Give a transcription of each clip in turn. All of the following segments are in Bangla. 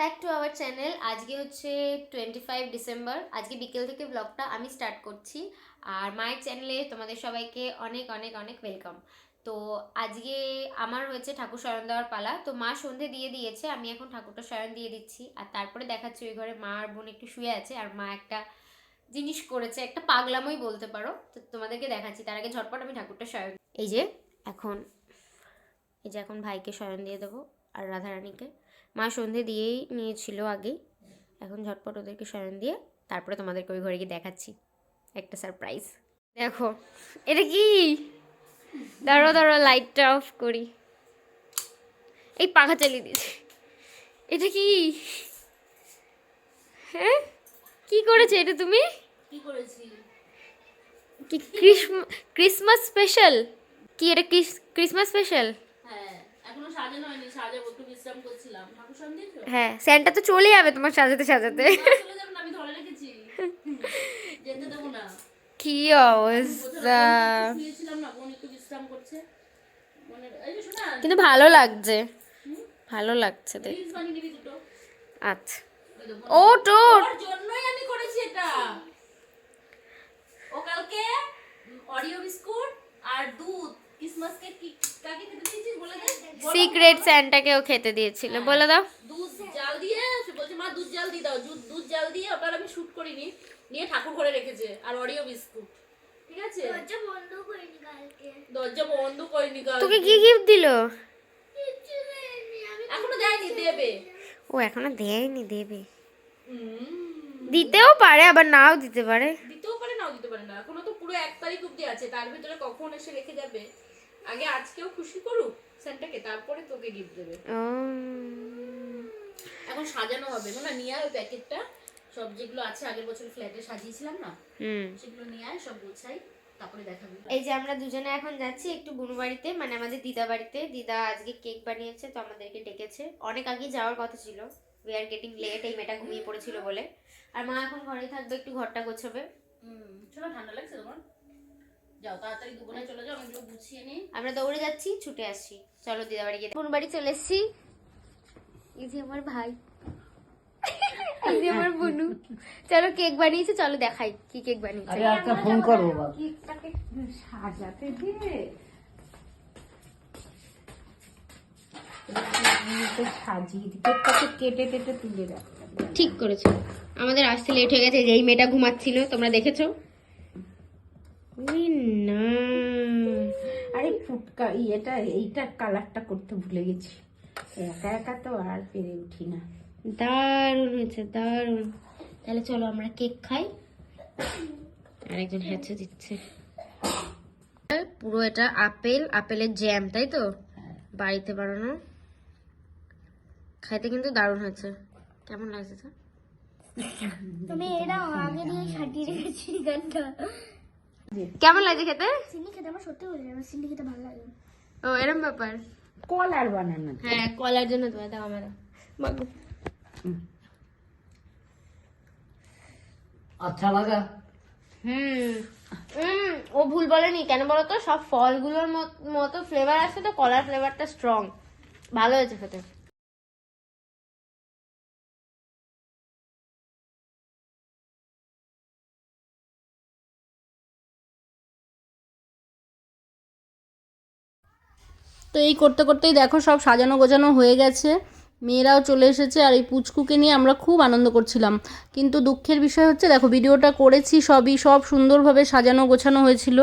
ব্যাক টু আওয়ার চ্যানেল আজকে হচ্ছে টোয়েন্টি ফাইভ ডিসেম্বর আজকে বিকেল থেকে ব্লগটা আমি স্টার্ট করছি। আর মায়ের চ্যানেলে তোমাদের সবাইকে অনেক অনেক অনেক ওয়েলকাম তো আজকে আমার হয়েছে ঠাকুর শয়ন দেওয়ার পালা। তো মা সন্ধে দিয়ে দিয়েছে, আমি এখন ঠাকুরটা শয়ন দিয়ে দিচ্ছি। আর তারপরে দেখাচ্ছি ওই ঘরে মা আর বোন একটু শুয়ে আছে, আর মা একটা জিনিস করেছে, একটা পাগলামই বলতে পারো। তো তোমাদেরকে দেখাচ্ছি, তার আগে ঝটপট আমি ঠাকুরটা শয়ন এই যে, এখন, এই যে এখন ভাইকে শয়ন দিয়ে দেবো, আর রাধারানীকে। মা সন্ধে দিয়েই নিয়েছিল আগেই এখন ঝটপট ওদেরকে শয়ন দিয়ে তারপরে তোমাদেরকে ওই ঘরে গিয়ে দেখাচ্ছি। একটা সারপ্রাইজ দেখো এটা কি? দাঁড়ো দাঁড়ো লাইটটা অফ করি। এই পাখা চালিয়ে দিয়েছে। এটা কি? হ্যাঁ? কি করেছে এটা তুমি? কি করেছি? কি ক্রিসমাস স্পেশাল কি এটা ক্রিসমাস স্পেশাল হ্যাঁ এখনও সাজানো হয়নি সাজাবো। হ্যাঁ স্যান্টা তো চলে যাবে তোমার সাজাতে সাজাতে। কি অবস্থা? শুয়েছিলাম না বোন একটু বিশ্রাম করছে। বোনের এই যে শোনা কিন্তু ভালো লাগছে। ভালো লাগছে আচ্ছা। ও টোট! জন্যই আমি করেছি এটা। ও কালকে অরিও বিস্কুট আর দুধ ক্রিসমাসকে কি কাকে সিক্রেট স্যান্টাকেও খেতে দিয়েছিল বলে দাও। দুধ জাল দিয়ে সে বলছে মা দুধ জাল দিয়ে দাও। দুধ দুধ জাল দিয়ে ওটার আমি শুট করিনি নিয়ে ঠাকুর ঘরে রেখেছে আর অরিও বিস্কুট ঠিক আছে? দরজা বন্ধ করিনি কালকে। দরজা বন্ধ করিনি কাল তোকে কি গিফট দিল? এখনও দেয়নি দেবে। ও এখনও দেয়নি দেবে। দিতেও পারে আবার নাও দিতে পারে। দিতেও পারে নাও দিতে পারে না। এখনও তো পুরো এক তারিখ অব্দি আছে তার ভিতরে কখন এসে রেখে যাবে? আগে আজকেও খুশি করুক সেন্টাকে তারপরে তোকে গিফট দেবে। এখন সাজানো হবে না নিয়ে আয় প্যাকেটটা। সব যেগুলো আছে আগের বছর ফ্ল্যাটে সাজিয়েছিলাম না? হুম। সেগুলো নিয়ে আয় সব গুছাই এই যে আমরা দুজনে এখন যাচ্ছি একটু বুনু বাড়িতে মানে আমাদের দিদা বাড়িতে। দিদা আজকে কেক বানিয়েছে তো আমাদেরকে ডেকেছে। অনেক আগে যাওয়ার কথা ছিল। উই আর গেটিং লেট এই মেয়েটা ঘুমিয়ে পড়েছিল বলে। আর মা এখন ঘরেই থাকবে একটু ঘরটা গোছাবে। হুম চলো ঠান্ডা লাগছে তোমার? যাও তাড়াতাড়ি দুপুরে চলে যাও আমি গুছিয়ে নিই। আমরা দৌড়ে যাচ্ছি ছুটে আসছি। চলো দিদা বাড়ি গিয়ে বোন বাড়ি চলে এসছি? এই যে আমার ভাই। এই যে আমার বনু। চলো কেক বানিয়েছে চলো দেখাই কি কেক বানিয়েছে। আরে একটা ফোন করো কেকটাকে সাজাতে দিয়ে সাজিয়ে দিই কেকটাকে কেটে কেটে তুলে রাখতাম ঠিক করেছ। আমাদের আসতে লেট হয়ে গেছে যেই মেয়েটা ঘুমাচ্ছিল তোমরা দেখেছ? না। আরে ফুটকা ইয়েটা এইটা কালারটা করতে ভুলে গেছি। একা একা তো আর পেরে উঠি না। দারুণ হয়েছে দারুণ। তাহলে চলো আমরা কেক খাই। আরেকজন হ্যাচো দিচ্ছে। পুরো এটা আপেল আপেলের জ্যাম তাই তো? বাড়িতে বানানো। খাইতে কিন্তু দারুণ হয়েছে। কেমন লাগছে তো তুমি এটা আগে দিয়ে সাজিয়ে রেখেছি গানটা। কেমন লাগছে খেতে? সিন্নি খেতে আমার সত্যি হয়ে যাবে সিন্নি খেতে ভালো লাগে ও এরম ব্যাপার। কলার বানানো হ্যাঁ কলার জন্য তোমার দাও আমার মাগো আচ্ছা লাগা হুম। হুম ও ভুল বলেনি। কেন বলো তো সব ফলগুলোর মত- মতো ফ্লেভার আছে তো কলার ফ্লেভারটা স্ট্রং ভালো হয়েছে খেতে। তো এই করতে করতেই দেখো সব সাজানো গোছানো হয়ে গেছে। মেয়েরাও চলে এসেছে আর এই পুচকুকে নিয়ে আমরা খুব আনন্দ করছিলাম। কিন্তু দুঃখের বিষয় হচ্ছে, দেখো, ভিডিওটা করেছি সবই, সব সুন্দরভাবে সাজানো গোছানো হয়েছিল।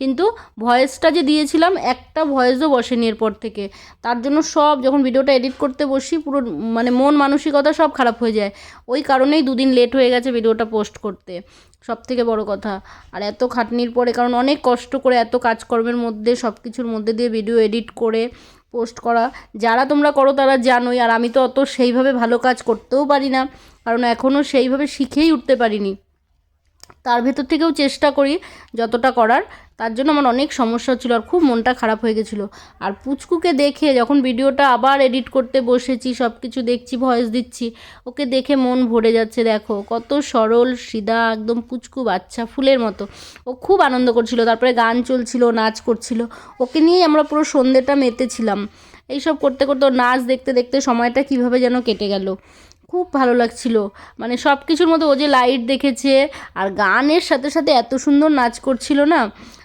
কিন্তু ভয়েসটা যে দিয়েছিলাম, একটা ভয়েসও বসেনি এরপর থেকে। তার জন্য সব, যখন ভিডিওটা এডিট করতে বসি, পুরো মানে মন মানসিকতা সব খারাপ হয়ে যায়। ওই কারণেই দুদিন লেট হয়ে গেছে ভিডিওটা পোস্ট করতে। সব থেকে বড় কথা। আর এত খাটনির পরে, কারণ অনেক কষ্ট করে এত কাজকর্মের মধ্যে সব কিছুর মধ্যে দিয়ে ভিডিও এডিট করে পোস্ট করা। যারা তোমরা করো তারা জানোই, আর আমি তো অত সেইভাবে ভালো কাজ করতেও পারি না, কারণ এখনও সেইভাবে শিখেই উঠতে পারিনি। তার ভেতর থেকেও চেষ্টা করি যতটা করার। তার জন্য আমার অনেক সমস্যা হচ্ছিল আর খুব মনটা খারাপ হয়ে গেছিল। আর পুচকুকে দেখে যখন ভিডিওটা আবার এডিট করতে বসেছি সব কিছু দেখছি, ভয়েস দিচ্ছি, ওকে দেখে মন ভরে যাচ্ছে, দেখো কত সরল, সিধা, একদম পুচকু বাচ্চা, ফুলের মতো। ও খুব আনন্দ করছিল, তারপরে গান চলছিল, নাচ করছিল। ওকে নিয়েই আমরা পুরো সন্ধ্যেটা মেতেছিলাম। এইসব করতে করতে নাচ দেখতে দেখতে সময়টা কীভাবে যেন কেটে গেল। খুব ভালো লাগছিল। মানে সব কিছুর মতো ও যে লাইট দেখেছে, আর গানের সাথে সাথে এত সুন্দর নাচ করছিল না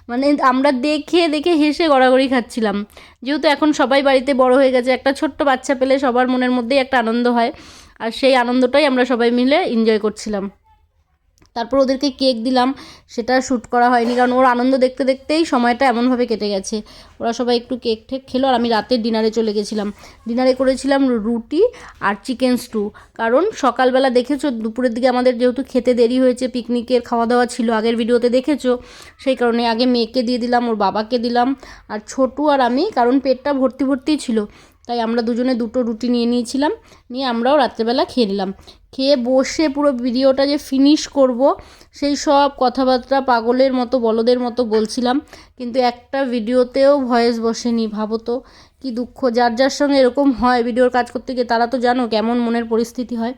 মানে আমরা দেখে দেখে হেসে গড়াগড়ি খাচ্ছিলাম। যেহেতু এখন সবাই বাড়িতে বড় হয়ে গেছে, একটা ছোট্ট বাচ্চা পেলে সবার মনের মধ্যেই একটা আনন্দ হয়। আর সেই আনন্দটাই আমরা সবাই মিলে এনজয় করছিলাম। তারপর ওদেরকে কেক দিলাম, সেটা শ্যুট করা হয়নি, কারণ ওর আনন্দ দেখতে দেখতেই সময়টা এমনভাবে কেটে গেছে। ওরা সবাই একটু কেক ঠেক খেলো আর আমি রাতের ডিনারে চলে গেছিলাম। ডিনারে করেছিলাম রুটি আর চিকেন স্টু। কারণ সকালবেলা দেখেছ, দুপুরের দিকে আমাদের যেহেতু খেতে দেরি হয়েছে, পিকনিকের খাওয়া দাওয়া ছিল, আগের ভিডিওতে দেখেছ, সেই কারণে আগে মেয়েকে দিয়ে দিলাম, ওর বাবাকে দিলাম আর ছোটু আর আমি, কারণ পেটটা ভর্তি ভর্তিই ছিল। তাই আমরা দুজনে দুটো রুটি নিয়ে নিয়েছিলাম, নিয়ে আমরাও রাত্রেবেলা খেয়ে নিলাম। খেয়ে বসে পুরো ভিডিওটা যে ফিনিশ করব, সেই সব কথাবার্তা পাগলের মতো, বলদের মতো বলছিলাম। কিন্তু একটা ভিডিওতেও ভয়েস বসেনি, ভাবো তো। কি দুঃখ, যার যার সঙ্গে এরকম হয় ভিডিওর কাজ করতে গিয়ে, তারা তো জানো কেমন মনের পরিস্থিতি হয়,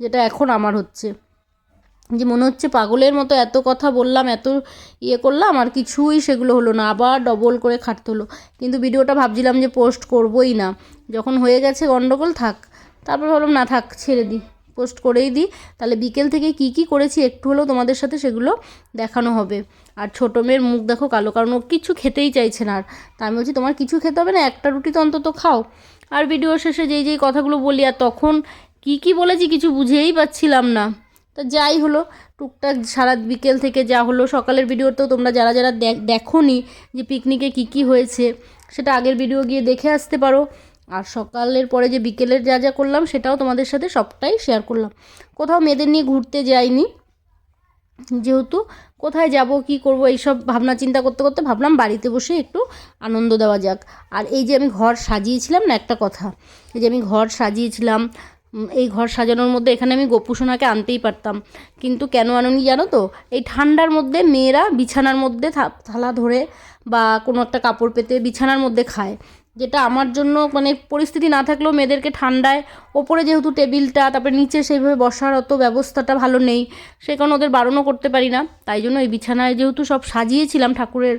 যেটা এখন আমার হচ্ছে। যে মনে হচ্ছে পাগলের মতো এত কথা বললাম, এত ইয়ে করলাম, আর কিছুই সেগুলো হলো না, আবার ডবল করে খাটতে হলো। কিন্তু ভিডিওটা ভাবছিলাম যে পোস্ট করবোই না। যখন হয়ে গেছে গন্ডগোল, থাক। তারপর ভাবলাম, না, থাক, ছেড়ে দিই। পোস্ট করেই দিই। তাহলে বিকেল থেকে কি কি করেছি একটু হলেও তোমাদের সাথে সেগুলো দেখানো হবে। আর ছোটো মেয়ের মুখ দেখো কালো, কারণ ও কিছু খেতেই চাইছে না আর। তা আমি বলছি, তোমার কিছু খেতে হবে না? একটা রুটি তো অন্তত খাও। আর ভিডিও শেষে যেই যেই কথাগুলো বলি, আর তখন কি কি বলেছি কিছু বুঝেই পাচ্ছিলাম না। তা যাই হলো, টুকটাক সারা বিকেল থেকে যা হলো, সকালের ভিডিওতেও তোমরা যারা যারা দেখো নি যে পিকনিকে কি কি হয়েছে, সেটা আগের ভিডিও গিয়ে দেখে আসতে পারো। আর সকালের পরে যে বিকেলের যা যা করলাম, সেটাও তোমাদের সাথে সবটাই শেয়ার করলাম। কোথাও মেয়েদের নিয়ে ঘুরতে যাইনি। যেহেতু কোথায় যাব, কি করব, এইসব ভাবনা চিন্তা করতে করতে ভাবলাম বাড়িতে বসে একটু আনন্দ দেওয়া যাক। আর এই যে আমি ঘর সাজিয়েছিলাম না একটা কথা, এই যে আমি ঘর সাজিয়েছিলাম এই ঘর সাজানোর মধ্যে এখানে আমি গোপুসোনাকে আনতেই পারতাম। কিন্তু কেন আনুনি জানো তো? এই ঠান্ডার মধ্যে মেয়েরা বিছানার মধ্যে থালা ধরে বা কোনো একটা কাপড় পেতে বিছানার মধ্যে খায়। যেটা আমার জন্য মানে পরিস্থিতি না থাকলেও মেয়েদেরকে ঠান্ডায়, ওপরে যেহেতু টেবিলটা, তারপরে নিচে সেইভাবে বসার অত ব্যবস্থাটা ভালো নেই, সে কারণে ওদের বারণও করতে পারি না। তাই জন্য এই বিছানায় যেহেতু সব সাজিয়েছিলাম ঠাকুরের,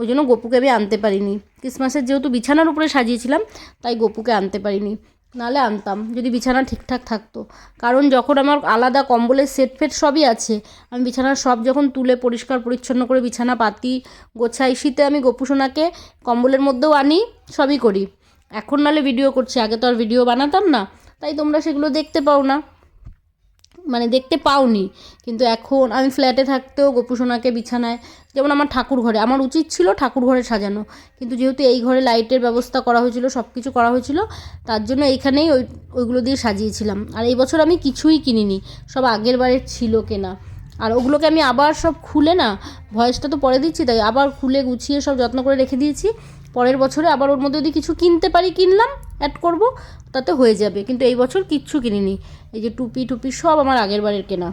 ওই জন্য গপুকে আমি আনতে পারিনি। ক্রিসমাসের যেহেতু বিছানার উপরে সাজিয়েছিলাম, তাই গপুকে আনতে পারিনি। নালে আনতাম, যদি বিছানা ঠিকঠাক থাকতো। কারণ যখন আমার আলাদা কম্বলের সেট ফেট সবই আছে, আমি বিছানার সব যখন তুলে পরিষ্কার পরিচ্ছন্ন করে বিছানা পাতি গোছাই, শীতে আমি গোপুসোনাকে কম্বলের মধ্যেও আনি, সবই করি। এখন নালে ভিডিও করছি, আগে তো আর ভিডিও বানাতাম না, তাই তোমরা সেগুলো দেখতে পাও না। মানে দেখতে পাওনি। কিন্তু এখন আমি ফ্ল্যাটে থাকতেও গোপুসোনাকে বিছানায়, যেমন আমার ঠাকুর ঘরে, আমার উচিত ছিল ঠাকুর ঘরে সাজানো। কিন্তু যেহেতু এই ঘরে লাইটের ব্যবস্থা করা হয়েছিল সব কিছু করা হয়েছিল, তার জন্য এইখানেই ওই, ওইগুলো দিয়ে সাজিয়েছিলাম। আর এই বছর আমি কিছুই কিনিনি, সব আগের বারের ছিল কেনা। আর ওগুলোকে আমি আবার সব খুলে না, ভয়েসটা তো পরে দিচ্ছি, তাই আবার খুলে গুছিয়ে সব যত্ন করে রেখে দিয়েছি। পরের বছরে আবার ওর মধ্যে যদি কিছু কিনতে পারি, কিনলাম অ্যাড করব, তাতে হয়ে যাবে। কিন্তু এই বছর কিচ্ছু কিনিনি। এই যে টুপি টুপি সব আমার আগের বারের কেনা।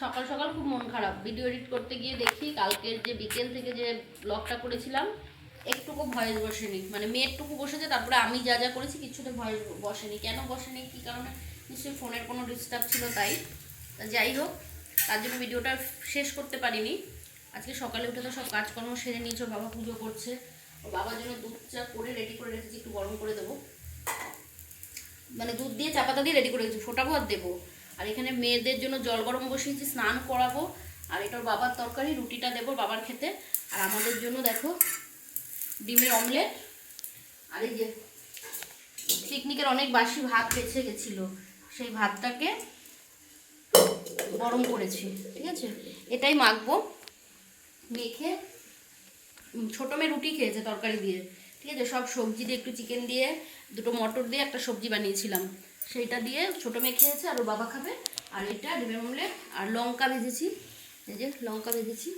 সকাল সকাল খুব মন খারাপ। ভিডিও এডিট করতে গিয়ে দেখি কালকের যে বিকেল থেকে যে ব্লগটা করেছিলাম, একটুকু ভয়েস বসেনি। মানে মেয়েরটুকু বসেছে, তারপরে আমি যা যা করেছি কিছুতে ভয়েস বসেনি। কেন বসেনি, কী কারণে? নিশ্চয়ই ফোনের কোনো ডিস্টার্ব ছিল তাই। যাই হোক, তার জন্য ভিডিওটা শেষ করতে পারিনি। আজকে সকালে উঠে তো সব কাজকর্ম সেরে নিয়েছে, বাবা পুজো করছে। বাবার জন্য দুধ চা করে রেডি করে রেখেছি, একটু গরম করে দেবো। মানে দুধ দিয়ে চা পাতা দিয়ে রেডি করে রেখেছি, ফোটাবো আর দেবো। আর এখানে মেয়েদের জন্য জল গরম বসিয়েছি, স্নান করাবো। আর এটার বাবার তরকারি, রুটিটা দেবো বাবার খেতে। আর আমাদের জন্য দেখো, ডিমের অমলেট আর এই যে পিকনিকের অনেক বাসি ভাত বেঁচে গেছিল, সেই ভাতটাকে গরম করেছি, ঠিক আছে? এটাই মাখবো। মেখে ছোটো মেয়ে রুটি খেয়েছে তরকারি দিয়ে। ঠিক আছে? সব সবজি দিয়ে একটু চিকেন দিয়ে, দুটো মটর দিয়ে একটা সবজি বানিয়েছিলাম। সেইটা দিয়ে ছোটো মেয়ে খেয়েছে আর ওর বাবা খাবে। আর এটা ডিমের অমলেট আর লঙ্কা ভেজেছি। এই যে লঙ্কা ভেজেছি।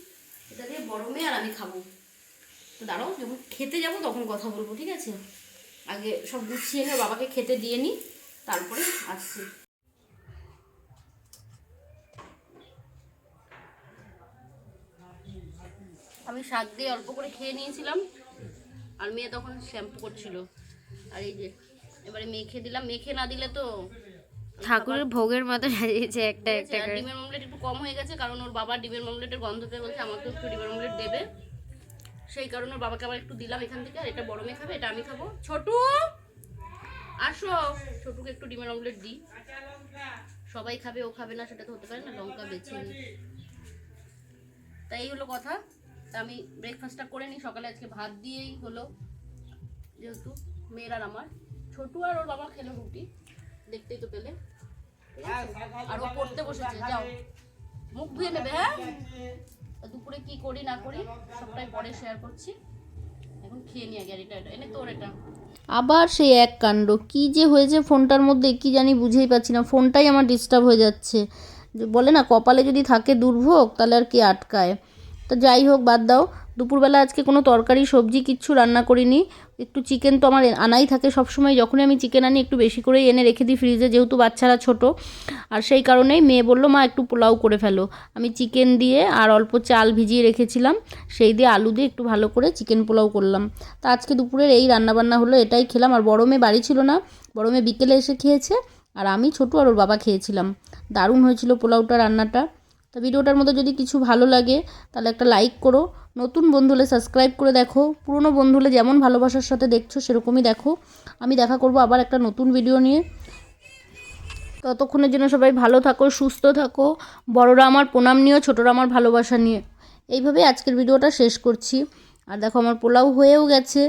এটা দিয়ে বড় মেয়ে আর আমি খাব। তো দাঁড়াও, যখন খেতে যাব তখন কথা বলব, ঠিক আছে? আগে সব গুছিয়ে এনে বাবাকে খেতে দিয়ে নিই তারপরে আসছি। আমি শাক দিয়ে অল্প করে খেয়ে নিয়েছিলাম। আর মেয়ে তখন শ্যাম্পু করছিল। আর এই যে এবারে মেখে দিলাম। মেখে না দিলে তো ঠাকুরের ভোগের মতো সাজিয়েছে একটা একটা করে। ডিমের অমলেট একটু কম হয়ে গেছে কারণ ওর বাবা ডিমের অমলেটের গন্ধ পেয়ে বলছে আমাকে একটু ডিমের অমলেট দেবে। সেই কারণে ওর বাবাকে আবার একটু দিলাম এখান থেকে আর এটা বড় মেয়ে খাবে এটা আমি খাব। ছোটু আসো। ছোটুকে একটু ডিমের অমলেট দিই। সবাই খাবে ও খাবে না সেটা তো হতে পারে না লঙ্কা বেছে তাই হলো কথা। তা আমি ব্রেকফাস্টটা করে নিই। সকালে আজকে ভাত দিয়েই হলো, যেহেতু মেয়ের আর আমার। ছোটু আর ওর বাবা খেলো রুটি, দেখতেই তো পেলে। আর ও পড়তে বসেছে, যাও। মুখ ধুয়ে নেবে হ্যাঁ? দুপুরে কি করি, না করি, সবটাই পরে শেয়ার করছি। এখন খেয়ে নিয়ে আগে এটা এনে তোর এটা। আবার সেই এক কাণ্ড। কি যে হয়েছে ফোনটার মধ্যে, কি জানি বুঝেই পাচ্ছি না। ফোনটাই আমার ডিস্টার্ব হয়ে যাচ্ছে। বলে না, কপালে যদি থাকে দুর্ভোগ, তাহলে আর কি আটকায়? তো যাই হোক, বাদ দাও। দুপুরবেলা আজকে কোনো তরকারি, সবজি কিচ্ছু রান্না করিনি। একটু চিকেন তো আমার আনাই থাকে সবসময়। যখনই আমি চিকেন আনি, একটু বেশি করেই এনে রেখে দিই ফ্রিজে যেহেতু বাচ্চারা ছোট। আর সেই কারণেই মেয়ে বলল, মা, একটু পোলাও করে ফেলো। আমি চিকেন দিয়ে আর অল্প চাল ভিজিয়ে রেখেছিলাম। সেই দিয়ে আলু দিয়ে একটু ভালো করে চিকেন পোলাও করলাম। তা আজকে দুপুরের এই রান্নাবান্না হলো, এটাই খেলাম। আর বড় মেয়ে বাড়ি ছিল না, বড় মেয়ে বিকেলে এসে খেয়েছে। আর আমি, ছোট আর ওর বাবা খেয়েছিলাম। দারুণ হয়েছিল পোলাওটা, রান্নাটা। তো ভিডিওটার মধ্যে যদি কিছু ভালো লাগে, তাহলে একটা লাইক করো। নতুন বন্ধু হলে সাবস্ক্রাইব করে দেখো। পুরনো বন্ধু হলে যেমন ভালোবাসার সাথে দেখছ, সেরকমই দেখো। আমি দেখা করব আবার একটা নতুন ভিডিও নিয়ে। ততক্ষণের জন্য সবাই ভালো থাকো, সুস্থ থাকো। বড়রা আমার প্রণাম নিও, ছোটরা আমার ভালোবাসা নিয়ে। এইভাবে আজকের ভিডিওটা শেষ করছি। আর দেখো আমার পোলাও হয়েও গেছে।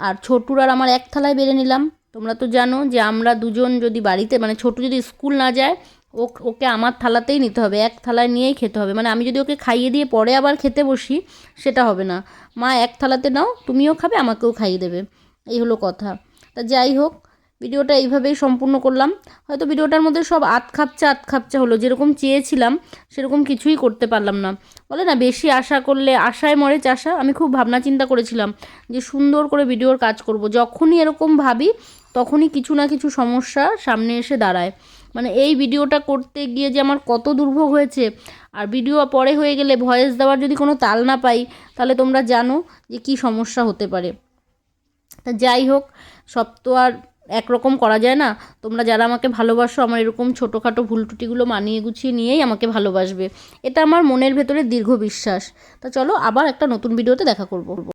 আর ছোটুর আমার এক থালায় বেড়ে নিলাম। তোমরা তো জানো যে আমরা দুজন যদি বাড়িতে মানে ছোটু যদি স্কুল না যায় ও ওকে আমার থালাতেই নিতে হবে, এক থালায় নিয়েই খেতে হবে। মানে আমি যদি ওকে খাইয়ে দিয়ে পরে আবার খেতে বসি, সেটা হবে না। মা, এক থালাতে নাও, তুমিও খাবে, আমাকেও খাইয়ে দেবে। এই হলো কথা। তা যাই হোক, ভিডিওটা এইভাবেই সম্পূর্ণ করলাম। হয়তো ভিডিওটার মধ্যে সব আত খাপচা আত খাপচা হলো। যেরকম চেয়েছিলাম, সেরকম কিছুই করতে পারলাম না। বলে না, বেশি আশা করলে আশায় মরে চাষা। আমি খুব ভাবনা চিন্তা করেছিলাম যে সুন্দর করে ভিডিওর কাজ করব। যখনই এরকম ভাবি, তখনই কিছু না কিছু সমস্যা সামনে এসে দাঁড়ায়। মানে এই ভিডিওটা করতে গিয়ে যে আমার কত দুর্ভোগ হয়েছে, আর ভিডিও পরে হয়ে গেলে ভয়েস দেওয়ার যদি কোনো তাল না পাই, তাহলে তোমরা জানো যে কি সমস্যা হতে পারে। তা যাই হোক, সব তো আর একরকম করা যায় না। তোমরা যারা আমাকে ভালোবাসো, আমার এরকম ছোটোখাটো ভুল ত্রুটিগুলো মানিয়ে গুছিয়ে নিয়েই আমাকে ভালোবাসবে। এটা আমার মনের ভেতরে দীর্ঘ বিশ্বাস। তা চলো আবার একটা নতুন ভিডিওতে দেখা করব।